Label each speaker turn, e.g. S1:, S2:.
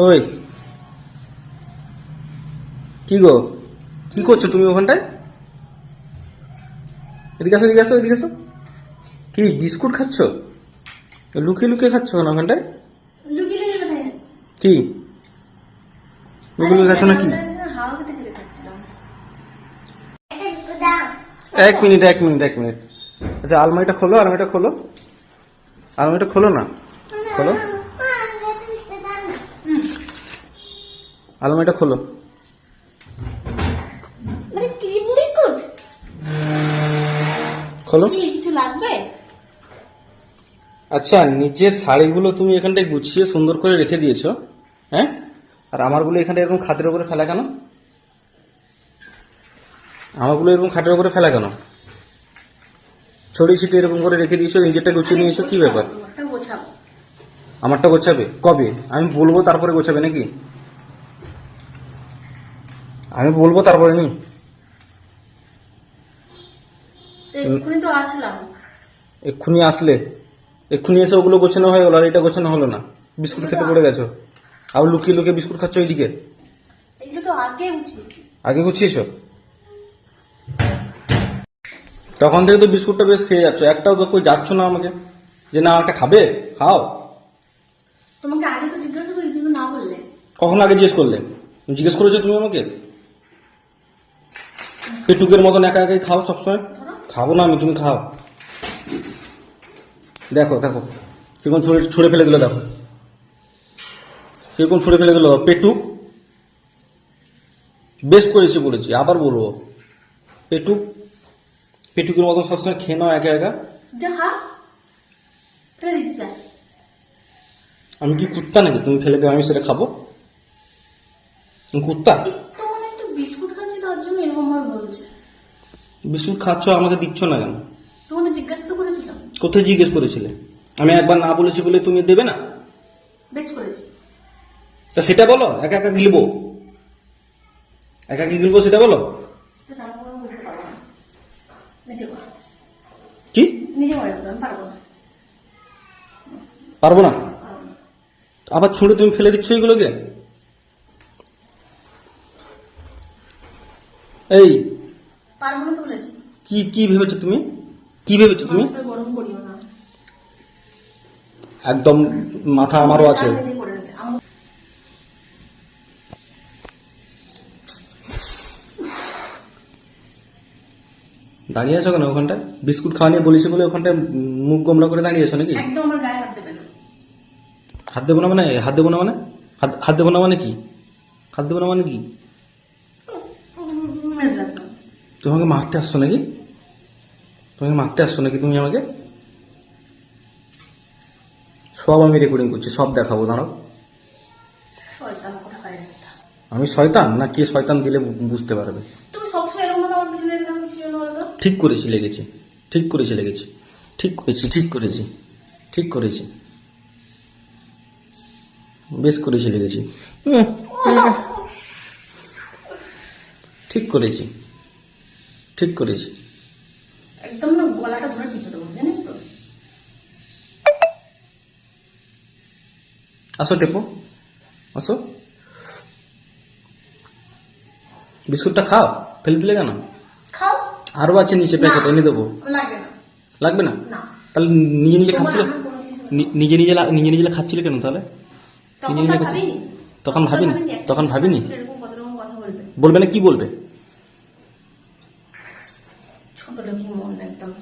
S1: ওই। কি গো? কি করছ তুমি ওখানটায়? এদিকে আসো এদিকে আসো এদিকে আসো। কি বিস্কুট খাচ্ছ? লুকিয়ে লুকিয়ে খাচ্ছ কেন ওখানটায়? কি? লুকিয়ে লুকিয়ে খাচ্ছ না কি এক মিনিট এক মিনিট এক মিনিট। আচ্ছা আলমারিটা খোলো আলমারিটা খোলো। আলমারিটা খোলো না? খোলো। আলমারিটা খোলো। খোলো।
S2: কিছু লাগবে?
S1: আচ্ছা নিজের শাড়িগুলো তুমি এখানটায় গুছিয়ে সুন্দর করে রেখে দিয়েছ হ্যাঁ? আর আমারগুলো এখানটা এরকম খাটের উপরে ফেলা কেন? আমারগুলো এরকম খাটের উপরে ফেলা কেন? ছড়িয়ে ছিটিয়ে এরকম করে রেখে দিয়েছ নিজেরটা গুছিয়ে নিয়েছো কি ব্যাপার? আমারটা গোছাবে? কবে? আমি বলব তারপরে গোছাবে নাকি? আমি বলব তারপরে নি
S2: এক্ষুনি তো আসলাম।
S1: এক্ষুনি আসলে। এক্ষুনি এসে ওগুলো গোছানো হয়ে গেলো আর এটা গোছানো হলো না। বিস্কুট খেতে পড়ে গেছো। আবার লুকিয়ে লুকিয়ে বিস্কুট খাচ্ছ ওইদিকে
S2: এগুলো তো আগে
S1: আগে গুছিয়েছ? তখন থেকে তো বিস্কুটটা বেশ খেয়ে যাচ্ছ। একটাও তো কই যাচ্ছ না আমাকে? যে না একটা খাবে? খাও।
S2: তোমাকে আগে তো জিজ্ঞাসা করি কিন্তু না বললে।
S1: কখন আগে জিজ্ঞেস করলে? জিজ্ঞেস করেছ তুমি আমাকে? পেটুকের মতন একা একাই খাও সবসময়? খাব না আমি তুমি খাও। দেখো দেখো কীরকম ছুঁড়ে ছুঁড়ে ফেলে দিল দেখো। কীরকম ছুঁড়ে ফেলে দিল পেটুক বেশ করেছি বলেছি আবার বলব। পেটুক পেটুকের মতন সবসময় খেয়ে নাও একা একা। আমি কি কুত্তা নাকি? তুমি ফেলে দেবে আমি সেটা খাব। কুত্তা?
S2: মানে বিস্কুট তার জন্য এরকম ভাবে বলছে।
S1: বিস্কুট খাচ্ছ আমাকে দিচ্ছ না কেন?
S2: জিজ্ঞাসা তো করেছিলাম।
S1: কোথায় জিজ্ঞেস করেছিলে? আমি একবার না বলেছি বলে তুমি দেবে না?
S2: বেশ করেছি।
S1: তা সেটা বলো একা একা গিলবো? একা কি গিলবো সেটা বলো?
S2: সেটা আমি কোনো বুঝতে পারব না। নিজে করো
S1: কি?
S2: নিজে করে আমি পারব না?
S1: পারব না। আবার ছুঁড়ে তুমি ফেলে দিচ্ছ এইগুলোকে? এই।
S2: পারব না তো বলেছি।
S1: কি কি ভেবেছো তুমি? কি ভেবেছো তুমি?
S2: মাথাটা গরম করিও না।
S1: একদম মাথা আমারও আছে।
S2: করে নেবে।
S1: দাঁড়িয়ে আছো কেন ওখানটায়? বিস্কুট খাওয়া নিয়ে বলেছি বলে ওখানটায় মুখ গোমরা করে দাঁড়িয়ে আছো নাকি?
S2: একদম আমার গায়ে হাত দেবে না।
S1: হাত দেবো না মানে? হাত দেবো না মানে? হাত হাত দেবো না মানে কি? হাত দেবো না মানে কি?
S2: মেরে লাগবে
S1: তোমাকে মারতে আসছো নাকি? তোমাকে মারতে আসছো নাকি তুমি আমাকে? সব আমি রেকর্ডিং করছি সব দেখাবো দাঁড়াও। আমি শয়তান? না কে শয়তান দিলে বুঝতে পারবে?
S2: তুমি?
S1: ঠিক করেছি লেগেছি। ঠিক করেছি লেগেছি। ঠিক করেছি ঠিক করেছি। ঠিক করেছি। বেশ করেছি লেগেছি। ঠিক করেছি। ঠিক করেছি।
S2: একদম না গলাটা ধরে দেবো জানিস তো?
S1: আসো টেপো আসো। বিস্কুটটা খাও ফেলে দিলে কেন?
S2: খাও।
S1: আরও আছে নিচে প্যাকেট এনে দেবো।
S2: লাগবে না।
S1: লাগবে না? তাহলে নিজে নিজে খাচ্ছিল? নিজে নিজে নিজে নিজে খাচ্ছিল কেন তাহলে? নিজে নিজে তখন ভাবিনি? তখন ভাবিনি
S2: এরকম কত রকম কথা বলবে
S1: বলবে না কি বলবে?
S2: ছোট লোকই মন একদম?